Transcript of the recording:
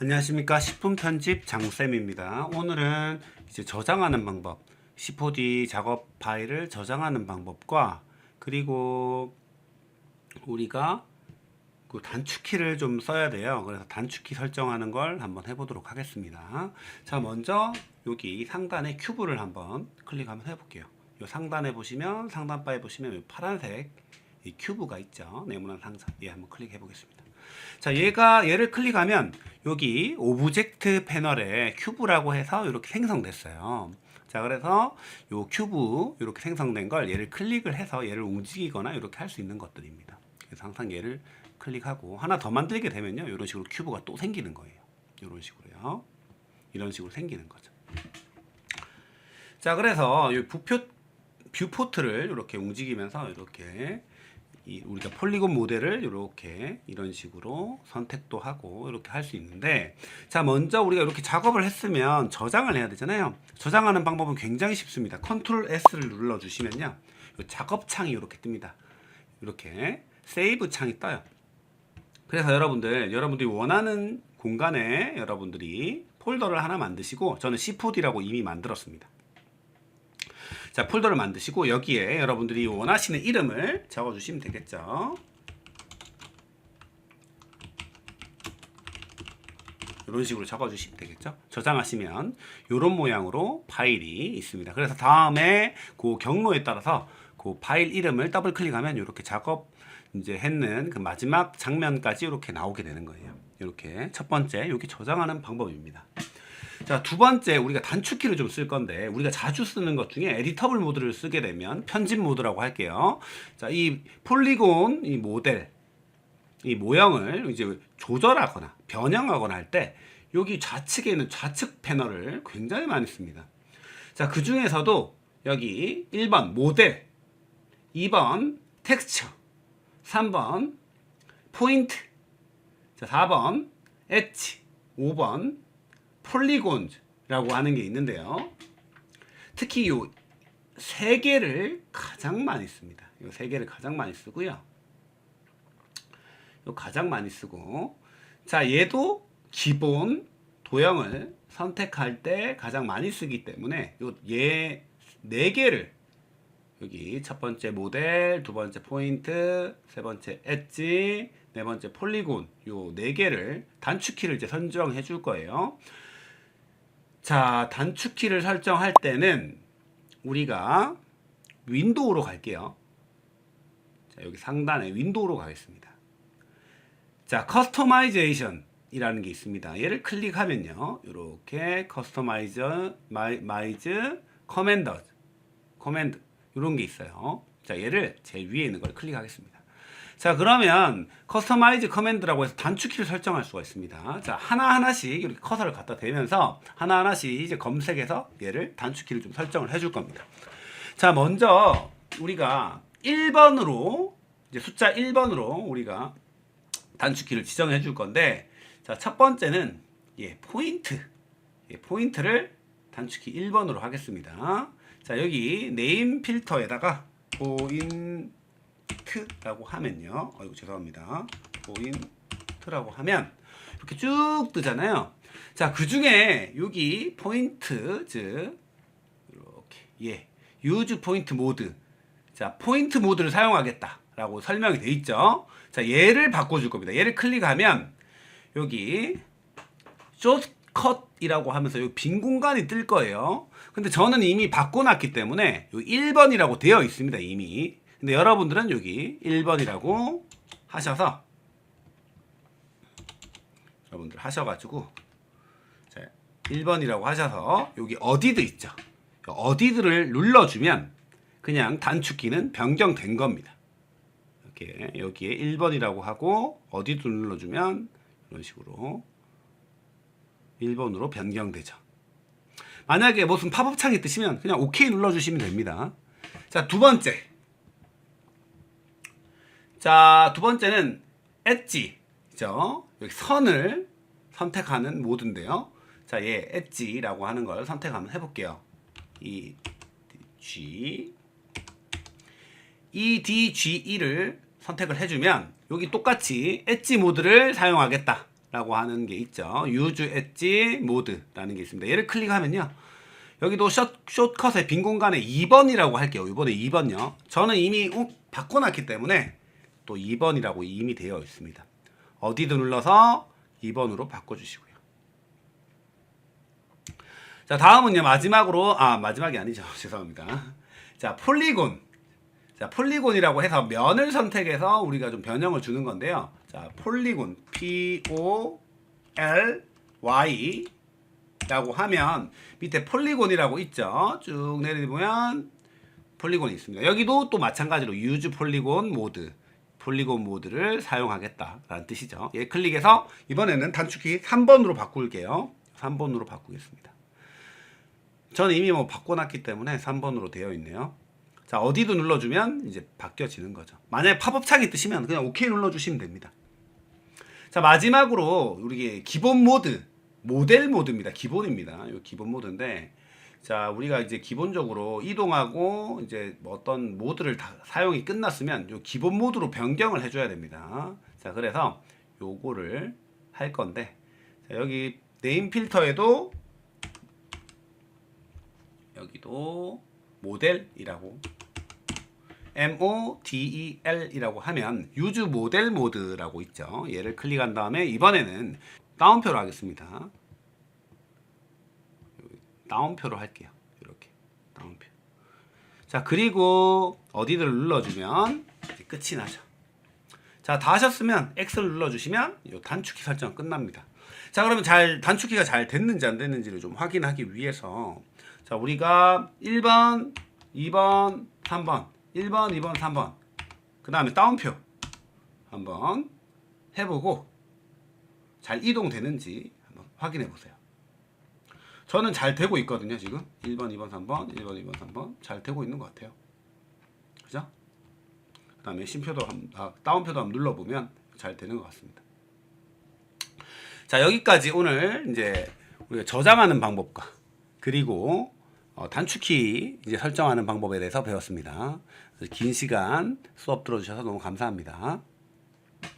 안녕하십니까 식품 편집 장쌤입니다. 오늘은 이제 저장하는 방법, C4D 작업 파일을 저장하는 방법과 그리고 우리가 그 단축키를 좀 써야 돼요. 그래서 단축키 설정하는 걸 한번 해보도록 하겠습니다. 자, 먼저 여기 상단에 큐브를 한번 클릭 한번 해볼게요. 요 상단에 보시면 상단 바에 보시면 요 파란색 이 큐브가 있죠. 네모난 상자. 얘 한번 클릭해 보겠습니다. 자, 얘가 얘를 클릭하면 여기 오브젝트 패널에 큐브라고 해서 이렇게 생성됐어요. 자, 그래서 요 큐브 이렇게 생성된 걸 얘를 클릭을 해서 얘를 움직이거나 이렇게 할 수 있는 것들입니다. 그래서 항상 얘를 클릭하고 하나 더 만들게 되면요. 이런 식으로 큐브가 또 생기는 거예요. 이런 식으로요. 이런 식으로 생기는 거죠. 자, 그래서 이 부표 뷰포트를 이렇게 움직이면서 이렇게 이 우리가 폴리곤 모델을 이렇게 이런 식으로 선택도 하고 이렇게 할 수 있는데 자 먼저 우리가 이렇게 작업을 했으면 저장을 해야 되잖아요. 저장하는 방법은 굉장히 쉽습니다. 컨트롤 S를 눌러 주시면요. 요 작업 창이 이렇게 뜹니다. 이렇게 세이브 창이 떠요. 그래서 여러분들 여러분들이 원하는 공간에 여러분들이 폴더를 하나 만드시고 저는 C4D라고 이미 만들었습니다 자, 폴더를 만드시고 여기에 여러분들이 원하시는 이름을 적어 주시면 되겠죠. 이런 식으로 적어 주시면 되겠죠. 저장하시면 이런 모양으로 파일이 있습니다. 그래서 다음에 그 경로에 따라서 그 파일 이름을 더블 클릭하면 이렇게 작업 이제 했는 그 마지막 장면까지 이렇게 나오게 되는 거예요. 이렇게 첫 번째 여기 저장하는 방법입니다. 자, 두 번째 우리가 단축키를 좀 쓸 건데 우리가 자주 쓰는 것 중에 에디터블 모드를 쓰게 되면 편집 모드라고 할게요. 자, 이 폴리곤 이 모델 이 모형을 이제 조절하거나 변형하거나 할 때 여기 좌측에 있는 좌측 패널을 굉장히 많이 씁니다. 자, 그 중에서도 여기 1번 모델, 2번 텍스처, 3번 포인트, 자, 4번 엣지, 5번 폴리곤이라고 하는 게 있는데요. 특히 요 세 개를 가장 많이 씁니다. 요 세 개를 가장 많이 쓰고요. 요 가장 많이 쓰고 자 얘도 기본 도형을 선택할 때 가장 많이 쓰기 때문에 요 얘 네 개를 여기 첫 번째 모델, 두 번째 포인트, 세 번째 엣지, 네 번째 폴리곤 요 네 개를 단축키를 이제 선정해 줄 거예요. 자, 단축키를 설정할 때는 우리가 윈도우로 갈게요. 자, 여기 상단에 윈도우로 가겠습니다. 자, 커스터마이제이션 이라는 게 있습니다. 얘를 클릭하면요. 이렇게 커스터마이즈 마이, 마이즈 커맨더 커맨드 이런 게 있어요. 자, 얘를 제일 위에 있는 걸 클릭하겠습니다. 자, 그러면 커스터마이즈 커맨드라고 해서 단축키를 설정할 수가 있습니다. 자, 하나하나씩 이렇게 커서를 갖다 대면서 하나하나씩 이제 검색해서 얘를 단축키를 좀 설정을 해줄 겁니다. 자, 먼저 우리가 1번으로 이제 숫자 1번으로 우리가 단축키를 지정해 줄 건데 자, 첫 번째는 예, 포인트. 예, 포인트를 단축키 1번으로 하겠습니다. 자, 여기 네임 필터에다가 포인 트라고 하면요. 아이고 죄송합니다. 포인트라고 하면 이렇게 쭉 뜨잖아요. 자, 그 중에 여기 포인트 즉 이렇게 예. 유즈 포인트 모드. 자, 포인트 모드를 사용하겠다라고 설명이 돼 있죠. 자, 얘를 바꿔 줄 겁니다. 얘를 클릭하면 여기 숏컷이라고 하면서 여기 빈 공간이 뜰 거예요. 근데 저는 이미 바꿔놨기 때문에 여기 1번이라고 되어 있습니다. 이미. 근데 여러분들은 여기 1번이라고 하셔서 여러분들 하셔가지고 자, 1번이라고 하셔서 여기 어디드 있죠. 어디드를 눌러주면 그냥 단축키는 변경된 겁니다. 이렇게 여기에 1번이라고 하고 어디드 눌러주면 이런 식으로 1번으로 변경되죠. 만약에 무슨 팝업 창이 뜨시면 그냥 OK 눌러주시면 됩니다. 자, 두 번째. 자, 두 번째는 엣지죠. 여기 선을 선택하는 모드인데요. 자, 얘 엣지라고 하는 걸 선택 한번 해볼게요. 이 G EDGE를 선택을 해주면 여기 똑같이 엣지 모드를 사용하겠다 라고 하는 게 있죠. use 엣지 모드라는 게 있습니다. 얘를 클릭하면요. 여기도 숏, 숏컷의 빈 공간에 2번이라고 할게요. 이번에 2번요. 저는 이미 우- 바꿔놨기 때문에 또 2번이라고 이미 되어 있습니다. 어디도 눌러서 2번으로 바꿔주시고요. 자 다음은요 마지막으로 아 마지막이 아니죠 죄송합니다. 자 폴리곤 자 폴리곤이라고 해서 면을 선택해서 우리가 좀 변형을 주는 건데요. 자 폴리곤 P O L Y 라고 하면 밑에 폴리곤이라고 있죠. 쭉 내려보면 폴리곤이 있습니다. 여기도 또 마찬가지로 use 폴리곤 모드 폴리곤 모드를 사용하겠다라는 뜻이죠. 얘 클릭해서 이번에는 단축키 3번으로 바꿀게요. 3번으로 바꾸겠습니다. 저는 이미 뭐 바꿔놨기 때문에 3번으로 되어 있네요. 자 어디도 눌러주면 이제 바뀌어지는 거죠. 만약에 팝업 창이 뜨시면 그냥 OK 눌러주시면 됩니다. 자 마지막으로 우리 기본 모드 모델 모드입니다. 기본입니다. 이 기본 모드인데 자 우리가 이제 기본적으로 이동하고 이제 뭐 어떤 모드를 다 사용이 끝났으면 요 기본 모드로 변경을 해줘야 됩니다. 자 그래서 요거를 할 건데 자, 여기 네임 필터에도 여기도 모델이라고 MODEL이라고 하면 use 모델 모드라고 있죠. 얘를 클릭한 다음에 이번에는 다운표로 하겠습니다. 다운표로 할게요. 이렇게 다운표. 자 그리고 어디를 눌러주면 끝이 나죠. 자 다 하셨으면 X를 눌러주시면 이 단축키 설정 끝납니다. 자 그러면 잘 단축키가 잘 됐는지 안 됐는지를 좀 확인하기 위해서 자 우리가 1번, 2번, 3번, 1번, 2번, 3번 그 다음에 다운표 한번 해보고 잘 이동되는지 한번 확인해 보세요. 저는 잘 되고 있거든요 지금 1번, 2번, 3번, 1번, 2번, 3번 잘 되고 있는 것 같아요. 그죠? 그 다음에 심표도 한, 아, 다운표도 한번 눌러보면 잘 되는 것 같습니다. 자 여기까지 오늘 이제 우리가 저장하는 방법과 그리고 어, 단축키 이제 설정하는 방법에 대해서 배웠습니다. 긴 시간 수업 들어주셔서 너무 감사합니다.